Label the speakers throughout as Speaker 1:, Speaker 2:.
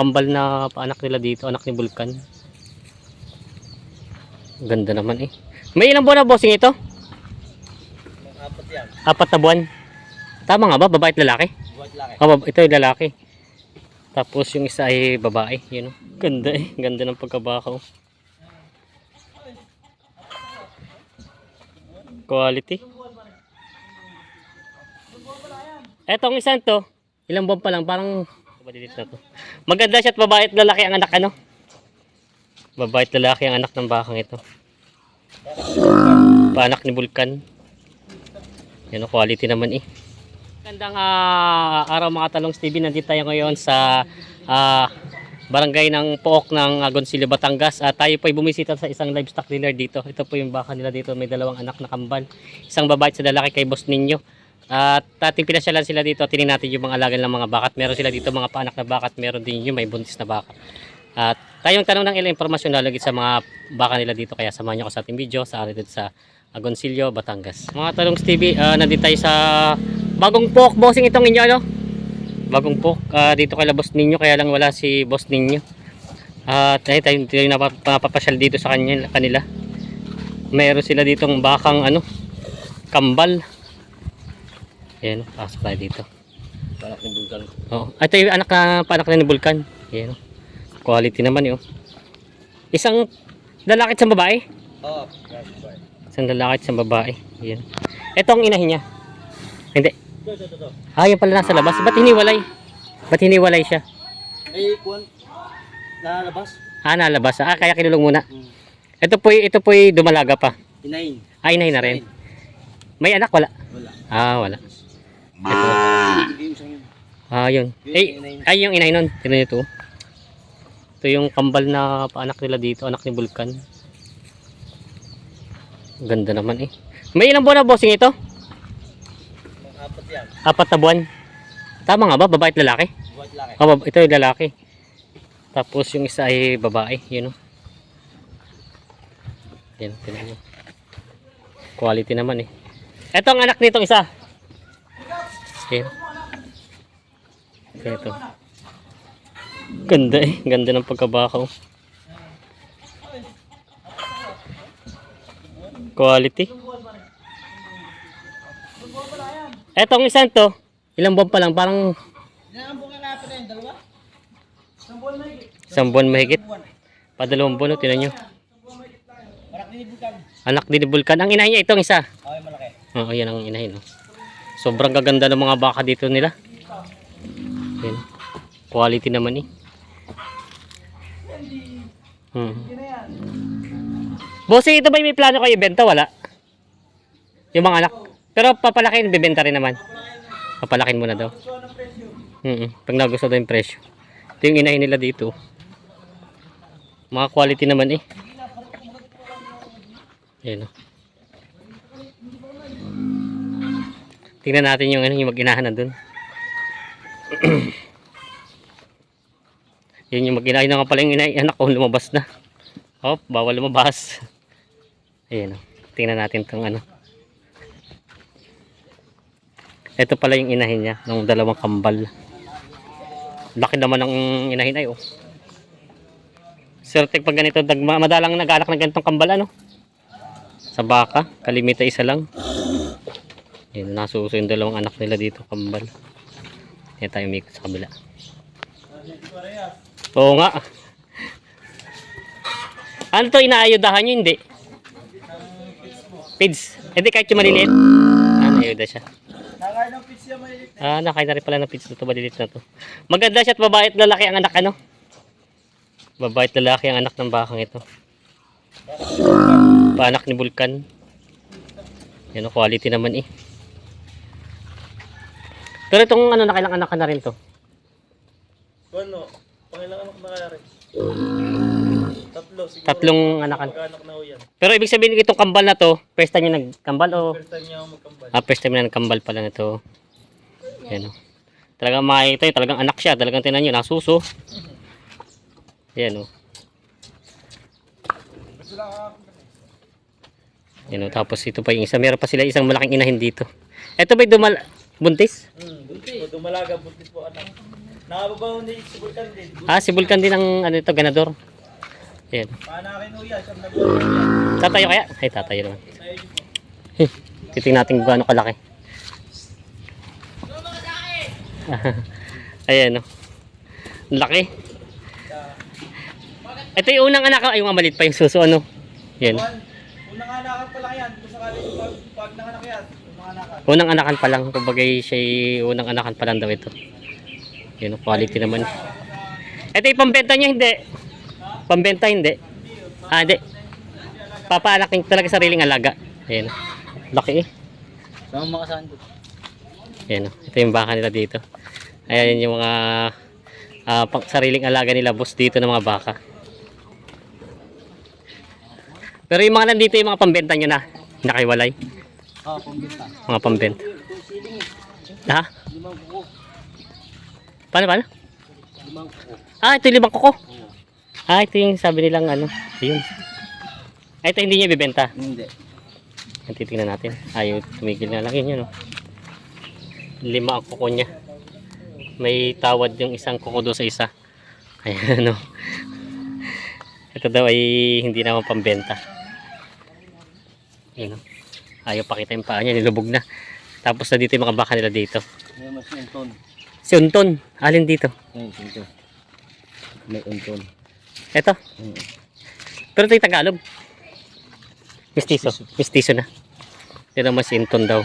Speaker 1: kambal na paanak nila dito, anak ni Vulcan. Ganda naman eh. May ilang buwan na bossing ito?
Speaker 2: Apat yan.
Speaker 1: Apat na buwan. Tama nga ba? Babae at lalaki?
Speaker 2: Buhat laki.
Speaker 1: Oh, ito yung lalaki. Tapos yung isa ay babae. Yun oh. Ganda eh. Ganda ng pagkabakaw. Quality. Etong isang to, ilang buwan pa lang, parang malilit na to. Maganda siya at babae at lalaki ang anak ano? Babae at lalaki ang anak ng bakang ito. Paanak ni Vulcan. Yan ang quality naman eh. Gandang ah, araw mga talong Stevie. Nandito tayo ngayon sa ah, barangay ng Pook ng Agoncillo, Batangas. At tayo po ay bumisita sa isang livestock dealer dito. Ito po yung baka nila dito. May dalawang anak na kambal. Isang babae sa lalaki kay boss ninyo. At ating pinasyalan sila dito. Tingnan natin yung mga alagan ng mga bakat. Meron sila dito mga paanak na bakat. Meron din yung may buntis na baka. At tayong tanong ng ilang impormasyon lalagit sa mga baka nila dito. Kaya samahan nyo ko sa ating video. Sa atin sa Agoncillo, Batangas. Mga talong Stevie, ah, nandito tayo sa bagong pork bossing itong inyo ano? Bagong pork ah, dito kay boss ninyo kaya lang wala si boss ninyo. At uh, tayo tayo napap- napapasyal dito sa kanila. Meron sila ditong bakang ano, kambal. Ayan, pasok tayo dito.
Speaker 2: Anak ni Bulkan.
Speaker 1: Oh, ito yung anak na paanak na ni Vulcan. Ayan. oh. Quality naman 'yo. Isang lalaki isang babae.
Speaker 2: Oo. Grabe boy.
Speaker 1: Isang lalaki isang babae. Ayan. Ito ang inahin niya. Hindi.
Speaker 2: Ito, ito, ito.
Speaker 1: Ah, yan pala nasa labas. Ba't hiniwalay? Ba't hiniwalay siya?
Speaker 2: Eh, kuwan. Nalabas.
Speaker 1: Ah, nalabas. Ah, kaya kinulong muna.
Speaker 2: Hmm.
Speaker 1: Ito po, ito po dumalaga pa.
Speaker 2: Inahin.
Speaker 1: Ay, inahin na rin. May anak? Wala.
Speaker 2: Wala.
Speaker 1: Ah, wala. Ito.
Speaker 2: Hindi yung sa'yo.
Speaker 1: Ah, yun. Eh, ay, yung inahin nun. Tignan nyo ito. Ito yung kambal na paanak nila dito. Anak ni Vulcan. Ganda naman eh. May ilang buwan na bossing ito?
Speaker 2: Apat yan.
Speaker 1: Apat na buwan. Tama nga ba? Babae at lalaki?
Speaker 2: Buhat laki.
Speaker 1: Oh, bab- ito yung lalaki. Tapos yung isa ay babae. Yun o. Yan, tinan nyo. Quality naman eh. Ito ang anak nitong isa. Yan. Ito. Ganda eh. Ganda ng pagkabakaw. Quality. Etong isang to, ilang buwan pa lang, parang
Speaker 2: nga natin na yung dalawa? Isang buwan na higit.
Speaker 1: isang buwan mahigit. Padalawang buwan, oh, tinan nyo.
Speaker 2: Anak
Speaker 1: din ni Vulcan. Ang inahin niya, itong isa.
Speaker 2: Okay, malaki.
Speaker 1: Oo, yan ang inahin. Oh. Sobrang gaganda ng mga baka dito nila. Yan. Quality naman eh. Hmm. Bossing, ito ba may plano kayo ibenta? Wala. Yung mga anak. Pero papalakin, bibenta rin naman. Papalakin mo na daw. Mm Pag nagusto daw yung presyo. Ito yung inahin nila dito. Mga quality naman eh. Yan oh. Tingnan natin yung ano, yung mag-inahan nandun. Yun yung mag-inahan na pala yung inay, anak ko lumabas na. Oh, bawal lumabas. Ayan oh. Tingnan natin tong ano. Ito pala yung inahin niya, ng dalawang kambal. Laki naman ng inahin ay oh. Swerte pag ganito, madalang nag-anak ng ganitong kambal ano. Sa baka, kalimita isa lang. Yan, nasuso yung dalawang anak nila dito, kambal. Yan tayo umikot sa kabila. Oo nga. Ano to, inaayudahan nyo? Hindi. Pids. Hindi kahit yung maliliit. Ah, naayuda siya.
Speaker 2: Nakain ng pizza maliit.
Speaker 1: Ah, nakain na rin pala ng pids na to, maliliit na to. Maganda siya at babae at lalaki ang anak, ano? Babae at lalaki ang anak ng bakang ito. Paanak ni Vulcan. Yan ang quality naman eh. Pero itong ano, nakailang anak ka na rin to.
Speaker 2: Ano? Pangilang anak na kaya rin? Tatlo. Siguro.
Speaker 1: Tatlong anakan.
Speaker 2: Magkaanak na ho yan.
Speaker 1: Pero ibig sabihin itong kambal na to, first time yung nagkambal o
Speaker 2: First time niya ako magkambal.
Speaker 1: ah, first time na nagkambal pala na to. Yan o. Talagang makikita yun, talagang anak siya, talagang tinan nyo, nasuso. Yan o. Yan o, tapos ito pa yung isa, meron pa sila isang malaking inahin dito. Ito ba'y dumal... buntis?
Speaker 2: Hmm, buntis. O, dumalaga buntis po anak. Nakababaw ni si Vulcan din.
Speaker 1: Ah, si Vulcan din ang ano ito, ganador. Ayan.
Speaker 2: Panakin ho yan. Yan.
Speaker 1: Tatayo kaya? Ay, tatayo naman.
Speaker 2: Tayo niyo po.
Speaker 1: Eh, titingnan natin kung gaano kalaki. Ayan, no. Laki. Ito yung unang anak, ay yung mamalit pa yung suso, ano. Yan.
Speaker 2: Unang anakan pa lang yan. Unang anakan.
Speaker 1: Pa lang, kumbaga siya unang anakan pa lang daw ito. Ang quality naman. Ito yung pambenta niya, hindi. Pambenta, hindi. Ah, hindi. Papaanakin talaga sariling alaga. Ayan. Laki eh.
Speaker 2: Saan makasahan doon?
Speaker 1: Ayan, ito yung baka nila dito. Ayan yung mga ah, pang sariling alaga nila boss dito ng mga baka. Pero yung mga nandito yung mga pambenta nyo na, nakiwalay.
Speaker 2: Ah, pambita.
Speaker 1: Mga pambenta. Ha?
Speaker 2: Limang kuko.
Speaker 1: Paano, paano?
Speaker 2: Limang kuko.
Speaker 1: Ah, ito yung limang kuko. Ah, ito yung sabi nilang ano. Ayun. Ah, ito hindi niya ibibenta.
Speaker 2: Hindi.
Speaker 1: Ang titingnan natin. Ayaw, tumigil na lang yun yun. Oh. Lima ang kuko niya. May tawad yung isang kuko doon sa isa. Ayan, ano. Ito daw ay hindi naman pambenta. Ayan, oh. Ayaw pakita yung paa niya, nilubog na. Tapos na dito yung mga baka nila dito.
Speaker 2: May mas yung ton.
Speaker 1: Si Unton, alin dito?
Speaker 2: Ayun, ito. May unton.
Speaker 1: Ito. Pero ito yung Tagalog. Mistiso. Mistiso na. Ito naman si Inton daw.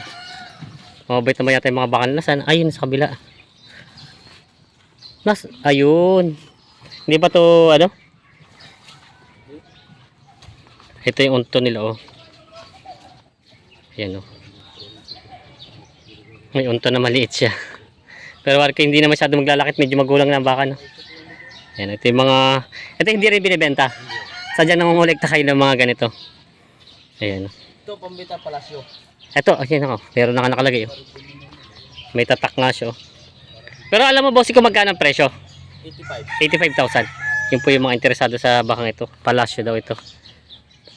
Speaker 1: Mabait naman yata yung mga baka nila. Saan? Ayun, sa kabila. Nas, ayun. Hindi ba to ano? Ito yung unto nila, oh. Ayan, oh. May unto na maliit siya. Pero warka hindi na masyado maglalakit. Medyo magulang na ang baka, no? Yan, ito yung mga, ito hindi rin binibenta. Sadya nangungulekta kayo ng mga ganito. Ayan.
Speaker 2: Ito, pambita palasyo.
Speaker 1: Ito, ayan ako. Meron na nga nakalagay. Oh. May tatak nga siya. oh. Pero alam mo, boss, kung magkano ang presyo?
Speaker 2: 85.
Speaker 1: 85,000. Yun po yung mga interesado sa bakang ito. Palasyo daw ito.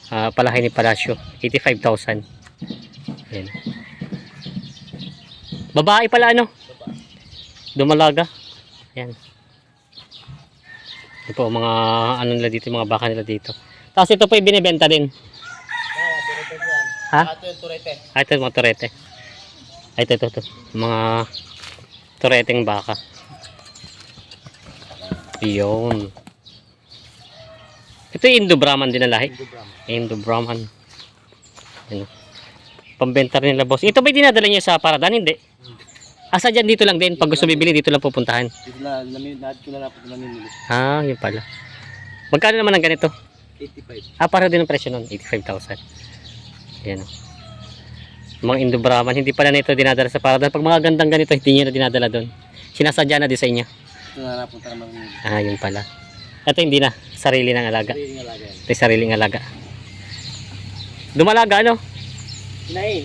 Speaker 1: Ah, palahay ni Palasyo. 85,000. Ayan. Babae pala ano? Dumalaga. Ayan. Ito po mga ano nila dito, mga baka nila dito. Tapos ito po yung binibenta din. Ha?
Speaker 2: Ito yung turete.
Speaker 1: Ah, ito yung mga turete. Ay, ito, ito, ito. Mga tureteng baka. Yun. Ito yung Indo-Brahman din na lahi.
Speaker 2: Ito, Bram.
Speaker 1: Indo-Brahman. Ano. Pambenta rin nila, boss. Ito ba'y dinadala niyo sa paradan? Hindi. Asa dyan dito lang din. Pag gusto bibili, dito lang pupuntahan.
Speaker 2: Dito na, namin, lahat ko na lang namimili.
Speaker 1: Ah, yun pala. Magkano naman ang ganito?
Speaker 2: 85.
Speaker 1: Ah, para din ang presyo nun. 85,000. Ayan. Mga Indo-Brahman, hindi pala nito dinadala sa paradan. Pag mga gandang ganito, hindi nyo na dinadala doon. Sinasadya na din sa inyo.
Speaker 2: Ito na napunta naman ng
Speaker 1: Ah, yun pala. Ito hindi na. Sarili ng alaga.
Speaker 2: sarili nga lagay.
Speaker 1: Ito yung sariling alaga. Dumalaga, ano?
Speaker 2: Hinain.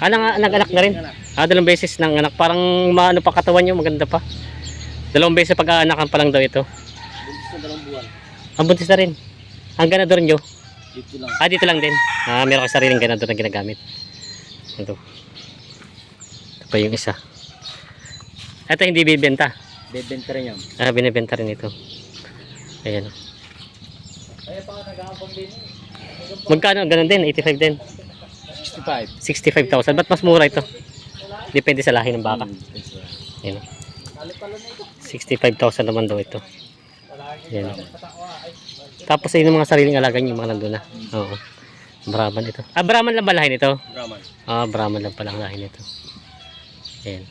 Speaker 1: Ah, nang, nag-anak na rin. Ah, dalawang beses ng anak. Parang maano pa katawan nyo, maganda pa. Dalawang beses pag-aanakan pa lang daw ito.
Speaker 2: Buntis na dalawang buwan.
Speaker 1: Ang buntis na rin. Ang ganador nyo.
Speaker 2: Dito lang.
Speaker 1: Ah, dito lang din. Ah, meron ka sariling ganador na ginagamit. Ito. Ito pa yung isa. Ito hindi bibenta.
Speaker 2: Bebenta rin yan.
Speaker 1: Ah, binibenta rin ito. Ayan.
Speaker 2: Kaya pa nga nag-aambang din.
Speaker 1: Magkano? Ganun din, 85 din.
Speaker 2: 65.
Speaker 1: 65,000. Ba't mas mura ito? Depende sa lahi ng baka.
Speaker 2: Ito.
Speaker 1: 65,000 naman daw ito. Ayan. Tapos ayun yung mga sariling alaga niyo, yung mga nandun na. Oo. Brahman ito. Ah, Brahman lang ba lahi nito?
Speaker 2: Brahman.
Speaker 1: Ah, Brahman lang pala ang lahi nito. Ayan.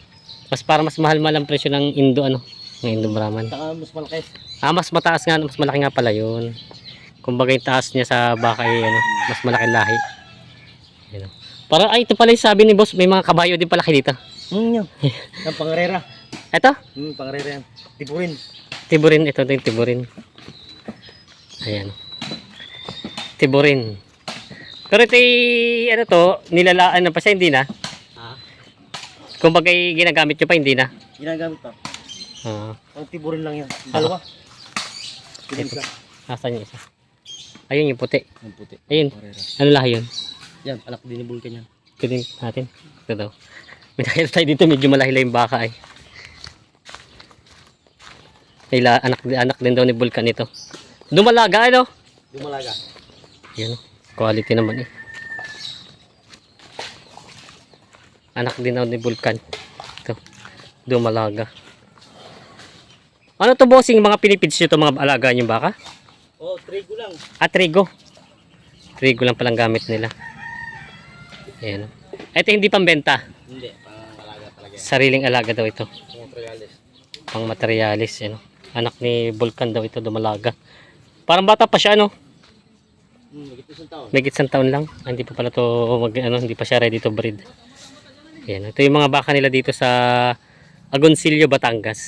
Speaker 1: Mas para mas mahal-mahal ang presyo ng Indo ano, ng Indo Brahman.
Speaker 2: Mas malaki.
Speaker 1: Ah, mas mataas nga, mas malaki nga pala 'yun. Kumbaga yung taas niya sa baka ay ano, mas malaki lahi. Oh. Para ay ito pala yung sabi ni boss, may mga kabayo din pala dito.
Speaker 2: Hmm, yun. Ang pangarera.
Speaker 1: Ito,
Speaker 2: Hmm, pangarera yan. Tipuin.
Speaker 1: tiburin, ito din tiburin. Ayan. Tiburin. Pero ito ano to, nilalaan na pa siya, hindi na.
Speaker 2: Ha?
Speaker 1: Kumbaga y- ginagamit nyo pa, hindi na.
Speaker 2: Ginagamit pa.
Speaker 1: Ah,
Speaker 2: Ang tiburin lang yan. Dalawa. Ito isa.
Speaker 1: nasaan yung isa? Ayun yung puti.
Speaker 2: Ang puti.
Speaker 1: Ayun.
Speaker 2: Pangarera.
Speaker 1: Ano lahi yun?
Speaker 2: Yan, anak din ni Vulcan yan.
Speaker 1: Kunin natin. Ito daw. May nakita tayo dito, medyo malahila yung baka ay. Ila, anak, anak din daw ni Vulcan ito. Dumalaga ano?
Speaker 2: Dumalaga.
Speaker 1: Yan. oh. Quality naman eh. Anak din daw ni Vulcan. Ito. Dumalaga. Ano to bossing? Mga pinipids nyo to mga alaga yung baka?
Speaker 2: Oh, trigo lang.
Speaker 1: Ah, trigo. Trigo lang palang gamit nila. Ayan. Ito hindi pambenta.
Speaker 2: Hindi, pang alaga talaga.
Speaker 1: Sariling alaga daw ito.
Speaker 2: Mga trialis.
Speaker 1: Pang materialis. Yan. oh. Anak ni Vulcan daw ito dumalaga. Parang bata pa siya, no?
Speaker 2: Hmm, magit isang taon.
Speaker 1: May isang taon lang. Ah, Hindi pa pala to mag, ano, hindi pa siya ready to breed. Yan. Ito yung mga baka nila dito sa Agoncillo, Batangas.